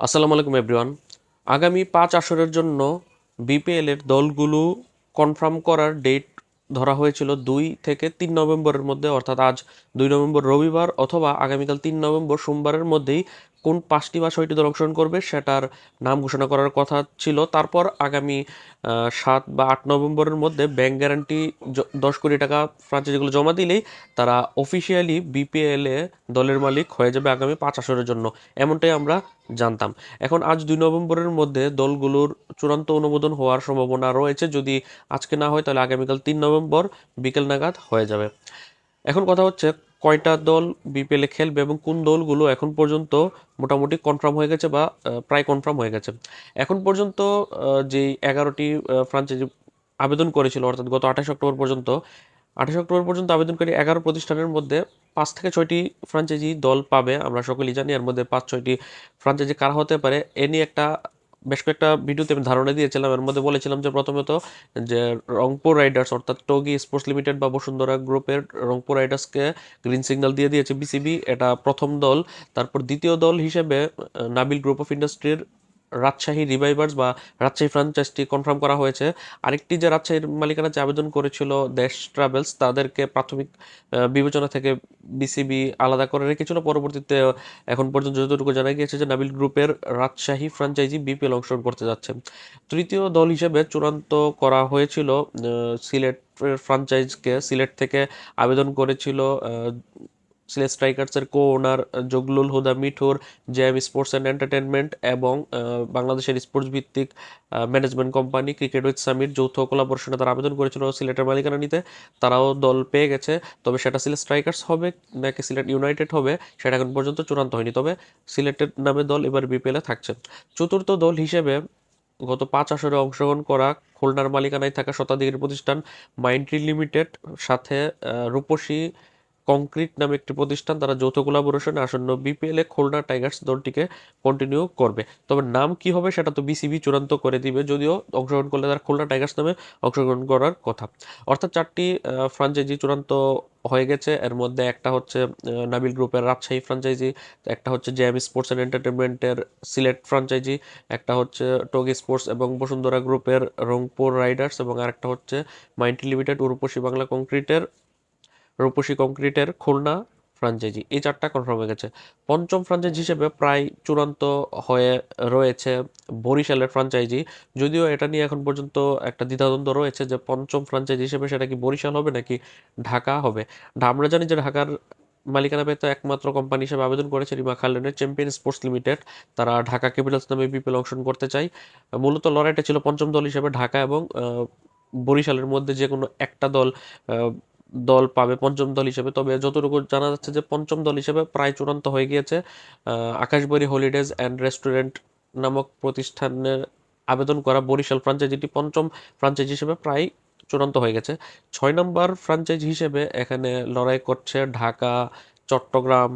আসসালামু আলাইকুম এভরিওয়ান আগামী পাঁচ আসরের জন্য বিপিএলের দলগুলো কনফার্ম করার ডেট ধরা হয়েছিল দুই থেকে তিন নভেম্বরের মধ্যে, অর্থাৎ আজ দুই নভেম্বর রবিবার অথবা আগামীকাল তিন নভেম্বর সোমবারের মধ্যেই কোন পাঁচটি বা ছয়টি দল অংশগ্রহণ করবে সেটার নাম ঘোষণা করার কথা ছিল। তারপর আগামী সাত বা আট নভেম্বরের মধ্যে ব্যাংক গ্যারান্টি দশ কোটি টাকা ফ্রাঞ্চাইজিগুলো জমা দিলেই তারা অফিসিয়ালি বিপিএল দলের মালিক হয়ে যাবে আগামী পাঁচ আসরের জন্য। এমনটাই আমরা জানতাম। এখন আজ দুই নভেম্বরের মধ্যে দলগুলোর চূড়ান্ত অনুমোদন হওয়ার সম্ভাবনা রয়েছে। যদি আজকে না হয় তাহলে আগামীকাল তিন নভেম্বর বিকেল নাগাদ হয়ে যাবে। এখন কথা হচ্ছে কয়টা দল বিপিএল খেলবে এবং কোন দলগুলো এখন পর্যন্ত মোটামুটি কনফার্ম হয়ে গেছে বা প্রায় কনফার্ম হয়ে গেছে? এখন পর্যন্ত যেই এগারোটি ফ্রাঞ্চাইজি আবেদন করেছিল, অর্থাৎ গত আঠাশ অক্টোবর পর্যন্ত, আঠাশ অক্টোবর পর্যন্ত আবেদনকারী এগারো প্রতিষ্ঠানের মধ্যে পাঁচ থেকে ছয়টি ফ্রাঞ্চাইজি দল পাবে, আমরা সকলেই জানি, এর মধ্যে পাঁচ, ছয়টি ফ্রাঞ্চাইজি কারা হতে পারে, এ নিয়ে একটা বেশ কয়েকটা ভিডিওতে আমি ধারণা দিয়েছিলাম। এর মধ্যে বলেছিলাম যে প্রথমত যে রংপুর রাইডার্স, অর্থাৎ টগি স্পোর্টস লিমিটেড বা বসুন্ধরা গ্রুপের রংপুর রাইডার্সকে গ্রিন সিগন্যাল দিয়ে দিয়েছে বিসিবি। এটা প্রথম দল। তারপর দ্বিতীয় দল হিসেবে নাবিল গ্রুপ অফ ইন্ডাস্ট্রির রাজশাহী রিভাইভার্স বা রাজশাহী ফ্রাঞ্চাইজটি কনফার্ম করা হয়েছে। আরেকটি যে রাজশাহীর মালিকানা যে আবেদন করেছিল দেশ ট্রাভেলস তাদেরকে প্রাথমিক বিবেচনা থেকে বিসিবি আলাদা করে রেখেছিল। পরবর্তীতে এখন পর্যন্ত যতটুকু জানা গিয়েছে যে নাবিল গ্রুপের রাজশাহী ফ্রাঞ্চাইজি বিপিএল অংশগ্রহণ করতে যাচ্ছে। তৃতীয় দল হিসেবে চূড়ান্ত করা হয়েছিল সিলেট ফ্রাঞ্চাইজকে সিলেট থেকে আবেদন করেছিল সিলেট স্ট্রাইকার্সের কো ওনার জগলুল হুদা, মিঠুর, জেএম স্পোর্টস অ্যান্ড এন্টারটেনমেন্ট এবং বাংলাদেশের স্পোর্টস ভিত্তিক management company cricket with Summit যৌথ কোলাবোরেশনে তারা আবেদন করেছিল সিলেটের মালিকানা নিতে তারাও দল পেয়ে গেছে। তবে সেটা সিলেট স্ট্রাইকার্স হবে নাকি সিলেট ইউনাইটেড হবে, সেটা এখন পর্যন্ত চূড়ান্ত হয়নি। তবে সিলেটের নামে দল এবার বিপিএলে থাকছে। চতুর্থ দল হিসেবে গত পাঁচ আসরে অংশগ্রহণ করা খুলনার মালিকানায় থাকা শতাধিকের প্রতিষ্ঠান মাইন্ডট্রি লিমিটেড, সাথে রূপসী কংক্রিট নামে একটি প্রতিষ্ঠান তারা যৌথ কোলাবোরেশনে আসন্ন বিপিএল খুলনা টাইগার্স দলটিকে কন্টিনিউ করবে। তবে নাম কি হবে সেটা তো বিসিবি চূড়ান্ত করে দিবে, যদিও অংশগ্রহণ করলে তারা খুলনা টাইগার্স নামে অংশগ্রহণ করার কথা। অর্থাৎ চারটি ফ্রাঞ্চাইজি চূড়ান্ত হয়ে গেছে। এর মধ্যে একটা হচ্ছে নাবিল গ্রুপের রাজশাহী ফ্রাঞ্চাইজি একটা হচ্ছে জেএম স্পোর্টস অ্যান্ড এন্টারটেনমেন্টের সিলেট ফ্রাঞ্চাইজি একটা হচ্ছে টগি স্পোর্টস এবং বসুন্ধরা গ্রুপের রংপুর রাইডার্স এবং আরেকটা হচ্ছে মাইন্টি লিমিটেড উরুপসী বাংলা কংক্রিটের রূপসী কংক্রিটের খুলনা ফ্রাঞ্চাইজি। এই চারটা কনফার্ম হয়ে গেছে। পঞ্চম ফ্রাঞ্চাইজি হিসেবে প্রায় চূড়ান্ত হয়ে রয়েছে বরিশালের ফ্রাঞ্চাইজি। যদিও এটা নিয়ে এখন পর্যন্ত একটা দ্বিধাদ্বন্দ্ব রয়েছে যে পঞ্চম ফ্রাঞ্চাইজি হিসেবে সেটা কি বরিশাল হবে নাকি ঢাকা হবে। আমরা জানি যে ঢাকার মালিকানা পেতে একমাত্র কোম্পানি হিসেবে আবেদন করেছে রিমা খালেনের চ্যাম্পিয়ন স্পোর্টস লিমিটেড তারা ঢাকা ক্যাপিটালস নামে বিপিএল অংশগ্রহণ করতে চায়। মূলত লড়াইটা ছিল পঞ্চম দল হিসেবে ঢাকা এবং বরিশালের মধ্যে যে কোনো একটা দল দল পাবে, পঞ্চম দল হিসেবে। তবে যতটুকু জানা যাচ্ছে যে পঞ্চম দল হিসেবে প্রায় চূড়ান্ত হয়ে গিয়েছে আকাশবাড়ি হলিডেজ অ্যান্ড রেস্টুরেন্ট নামক প্রতিষ্ঠানের আবেদন করা বরিশাল ফ্রাঞ্চাইজিটি পঞ্চম ফ্রাঞ্চাইজি হিসেবে প্রায় চূড়ান্ত হয়ে গেছে। ছয় নম্বর ফ্রাঞ্চাইজি হিসেবে এখানে লড়াই করছে ঢাকা, চট্টগ্রাম,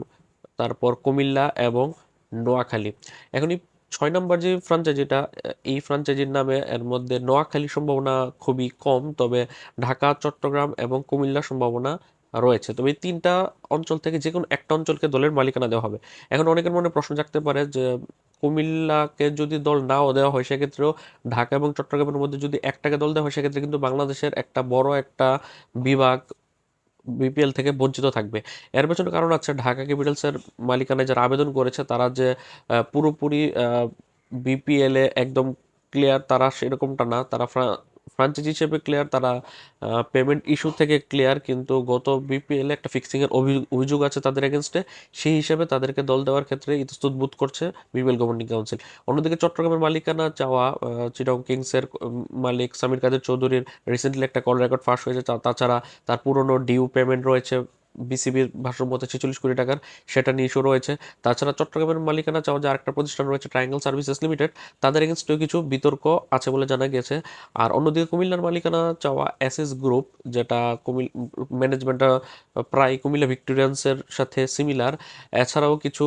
তারপর কুমিল্লা এবং নোয়াখালী। এখন এই ছয় নম্বর যে ফ্রাঞ্চাইজিটা এই ফ্রাঞ্চাইজির নামে এর মধ্যে নোয়াখালীর সম্ভাবনা খুবই কম, তবে ঢাকা, চট্টগ্রাম এবং কুমিল্লার সম্ভাবনা রয়েছে। তবে তিনটা অঞ্চল থেকে যে কোনো একটা অঞ্চলকে দলের মালিকানা দেওয়া হবে। এখন অনেকের মনে প্রশ্ন জাগতে পারে যে, কুমিল্লাকে যদি দল নাও দেওয়া হয়, সেক্ষেত্রেও ঢাকা এবং চট্টগ্রামের মধ্যে যদি একটাকে দল দেওয়া হয়, সেক্ষেত্রে কিন্তু বাংলাদেশের একটা বড় একটা বিভাগ বিপিএল থেকে বঞ্চিত থাকবে। এর পেছনে কারণ আছে, ঢাকা ক্যাপিটালসের মালিকানায় যারা আবেদন করেছে, তারা যে পুরোপুরি বিপিএলে একদম ক্লিয়ার তারা সেরকমটা না। তারা ফ্রাঞ্চাইজি হিসেবে ক্লিয়ার তারা পেমেন্ট ইস্যু থেকে ক্লিয়ার কিন্তু গত বিপিএল একটা ফিক্সিংয়ের অভিযোগ আছে তাদের এগেনস্টে সেই হিসেবে তাদেরকে দল দেওয়ার ক্ষেত্রে ইতস্তত বোধ করছে বিপিএল গভর্নিং কাউন্সিল অন্যদিকে চট্টগ্রামের মালিকানা চাওয়া চিটাং কিংসের মালিক সামির কাদের চৌধুরীর রিসেন্টলি একটা কল রেকর্ড ফাঁস হয়েছে। তাছাড়া তার পুরনো ডিউ পেমেন্ট রয়েছে। বিসিবির ভাষ্য মতে ছেচল্লিশ কোটি টাকার, সেটা নিয়ে ইস্যু রয়েছে তাছাড়া চট্টগ্রামের মালিকানা চাওয়া যে আরেকটা প্রতিষ্ঠান রয়েছে ট্রায়াঙ্গেল সার্ভিসেস লিমিটেড তাদের এগেনস্টেও কিছু বিতর্ক আছে বলে জানা গেছে আর অন্যদিকে কুমিল্লার মালিকানা চাওয়া এসএস গ্রুপ যেটা কুমিল ম্যানেজমেন্টটা প্রায় কুমিল্লা ভিক্টোরিয়ান্সের সাথে সিমিলার এছাড়াও কিছু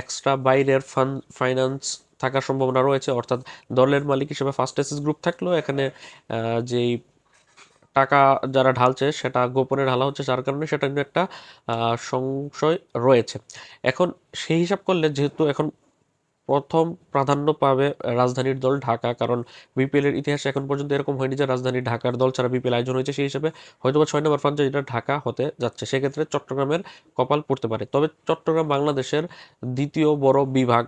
এক্সট্রা বাইরের ফান্ড ফাইন্যান্স থাকার সম্ভাবনা রয়েছে। অর্থাৎ দলের মালিক হিসেবে ফার্স্ট এসএস গ্রুপ থাকলেও এখানে যেই টাকা যারা ঢালছে, সেটা গোপনে ঢালা হচ্ছে, যার কারণে সেটা নিয়ে একটা সংশয় রয়েছে। এখন সেই হিসাব করলে যেহেতু এখন প্রথম প্রাধান্য পাবে রাজধানীর দল ঢাকা, কারণ বিপিএল এর ইতিহাসে এখন পর্যন্ত এরকম হয়নি যে রাজধানী ঢাকার দল ছাড়া বিপিএল আয়োজন হয়েছে সেই হিসেবে হয়তোবা ছয় নম্বর ফ্রাঞ্চাইজিটা ঢাকা হতে যাচ্ছে, সেক্ষেত্রে চট্টগ্রামের কপাল পড়তে পারে। তবে চট্টগ্রাম বাংলাদেশের দ্বিতীয় বড় বিভাগ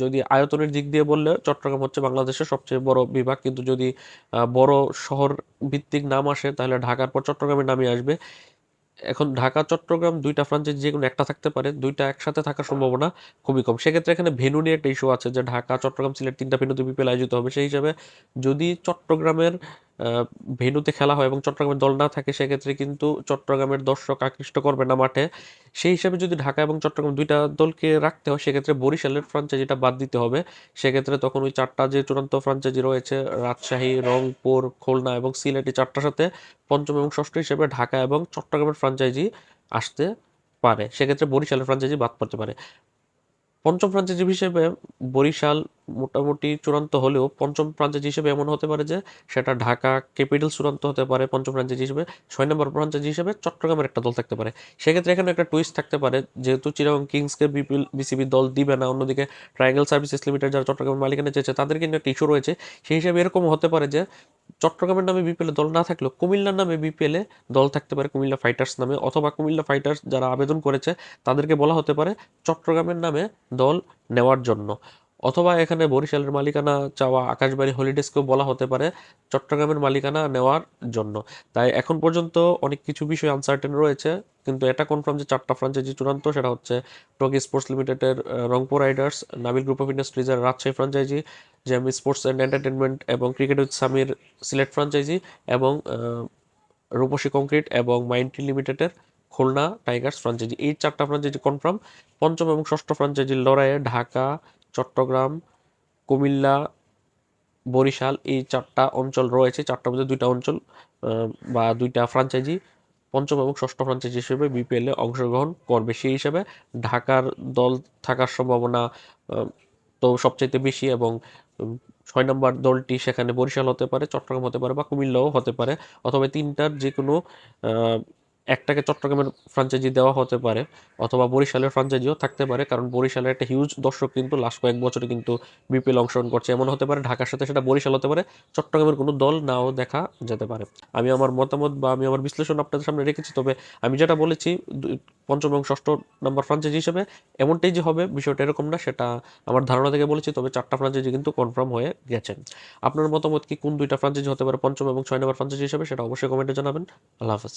যদি আয়তনের দিক দিয়ে বললে চট্টগ্রাম হচ্ছে বাংলাদেশের সবচেয়ে বড় বিভাগ। কিন্তু যদি বড় শহর ভিত্তিক নাম আসে তাহলে ঢাকার পর চট্টগ্রামের নামই আসবে। এখন ঢাকা চট্টগ্রাম দুইটা ফ্রাঞ্চাইজি যে কোনো একটা থাকতে পারে দুইটা একসাথে থাকার সম্ভাবনা খুবই কম। সেক্ষেত্রে এখানে ভেন্যু নিয়ে একটা ইস্যু আছে যে ঢাকা চট্টগ্রাম সিলেট তিনটা ভেন্যুতে বিপিএল আয়োজিত হবে। সেই হিসাবে যদি চট্টগ্রামের আহ, ভেন্যুতে খেলা হয় এবং চট্টগ্রামের দল না থাকে সেক্ষেত্রে কিন্তু চট্টগ্রামের দর্শক আকৃষ্ট করবে না মাঠে। সেই হিসাবে যদি ঢাকা এবং চট্টগ্রাম দুইটা দলকে রাখতে হয়, সেক্ষেত্রে বরিশালের ফ্রাঞ্চাইজিটা বাদ দিতে হবে। সেক্ষেত্রে তখন ওই চারটা যে চূড়ান্ত ফ্রাঞ্চাইজি রয়েছে, রাজশাহী, রংপুর, খুলনা এবং সিলেট চারটার সাথে পঞ্চম এবং ষষ্ঠ হিসেবে ঢাকা এবং চট্টগ্রামের ফ্রাঞ্চাইজি আসতে পারে। সেক্ষেত্রে বরিশালের ফ্রাঞ্চাইজি বাদ পড়তে পারে। পঞ্চম ফ্রাঞ্চাইজি হিসেবে বরিশাল মোটামুটি চূড়ান্ত হলেও পঞ্চম ফ্রাঞ্চাইজি হিসেবে এমন হতে পারে যে সেটা ঢাকা ক্যাপিটাল চূড়ান্ত হতে পারে পঞ্চম ফ্রাঞ্চাইজি হিসেবে, ছয় নম্বর ফ্রাঞ্চাইজি হিসেবে চট্টগ্রামের একটা দল থাকতে পারে। সেক্ষেত্রে এখানে একটা টুইস্ট থাকতে পারে, যেহেতু চিরাং কিংসকে বিপিএল বিসিবি দল দিবে না, অন্যদিকে ট্রায়াঙ্গেল সার্ভিসেস লিমিটেড যারা চট্টগ্রামের মালিকানা চেয়েছে, তাদের কিন্তু একটা ইস্যু রয়েছে। সেই হিসেবে এরকম হতে পারে যে চট্টগ্রামের নামে বিপিএল দল না থাকলেও কুমিল্লার নামে বিপিএল দল থাকতে পারে কুমিল্লা ফাইটার্স নামে, অথবা কুমিল্লা ফাইটার্স যারা আবেদন করেছে, তাদেরকে বলা হতে পারে চট্টগ্রামের নামে দল নেওয়ার জন্য। অথবা এখানে বরিশালের মালিকানা চাওয়া আকাশবাড়ি হলিডেজকেও বলা হতে পারে চট্টগ্রামের মালিকানা নেওয়ার জন্য। তাই এখন পর্যন্ত অনেক কিছু বিষয় আনসার্টেন রয়েছে, কিন্তু এটা কনফার্ম যে চারটা ফ্রাঞ্চাইজি চূড়ান্ত, সেটা হচ্ছে টকি স্পোর্টস লিমিটেডের Rangpur Riders Nabil group of ইন্ডাস্ট্রিজের Rajshahi franchise জেমি স্পোর্টস অ্যান্ড এন্টারটেনমেন্ট এবং cricket with Samir Sylhet franchise এবং রূপসী কংক্রিট এবং মাইন্ডটি লিমিটেডের খুলনা টাইগার্স ফ্রাঞ্চাইজি এই চারটা ফ্রাঞ্চাইজি কনফার্ম পঞ্চম এবং ষষ্ঠ ফ্রাঞ্চাইজির লড়াইয়ে ঢাকা চট্টগ্রাম, কুমিল্লা, বরিশাল এই চারটা অঞ্চল রয়েছে। চারটার মধ্যে দুইটা অঞ্চল বা দুইটা ফ্রাঞ্চাইজি পঞ্চম এবং ষষ্ঠ ফ্রাঞ্চাইজি হিসেবে বিপিএল এ অংশগ্রহণ করবে। সেই হিসেবে ঢাকার দল থাকার সম্ভাবনা তো সবচাইতে বেশি এবং ছয় নম্বর দলটি সেখানে বরিশাল হতে পারে, চট্টগ্রাম হতে পারে বা কুমিল্লাও হতে পারে। অথবা তিনটার যে কোনো একটাকে চট্টগ্রামের ফ্রাঞ্চাইজি দেওয়া হতে পারে অথবা বরিশালের ফ্রাঞ্চাইজিও থাকতে পারে, কারণ বরিশালের একটা হিউজ দর্শক কিন্তু লাস্ট কয়েক বছরে কিন্তু বিপিএল অংশগ্রহণ করছে। এমন হতে পারে ঢাকার সাথে সেটা বরিশাল হতে পারে, চট্টগ্রামের কোনো দল নাও দেখা যেতে পারে। আমি আমার মতামত বা আমি আমার বিশ্লেষণ আপনাদের সামনে রেখেছি, তবে আমি যেটা বলেছি পঞ্চম এবং ষষ্ঠ নাম্বার ফ্রাঞ্চাইজি হিসেবে এমনটাই যে হবে বিষয়টা এরকম না, সেটা আমার ধারণা থেকে বলেছি, তবে চারটা ফ্রাঞ্চাইজি কিন্তু কনফার্ম হয়ে গেছেন আপনার মতামত কি কোন দুইটা ফ্রাঞ্চাইজি হতে পারে পঞ্চম এবং ছয় নম্বর ফ্রাঞ্চাইজি হিসেবে, সেটা অবশ্যই কমেন্টে জানাবেন। আল্লাহ হাফেজ।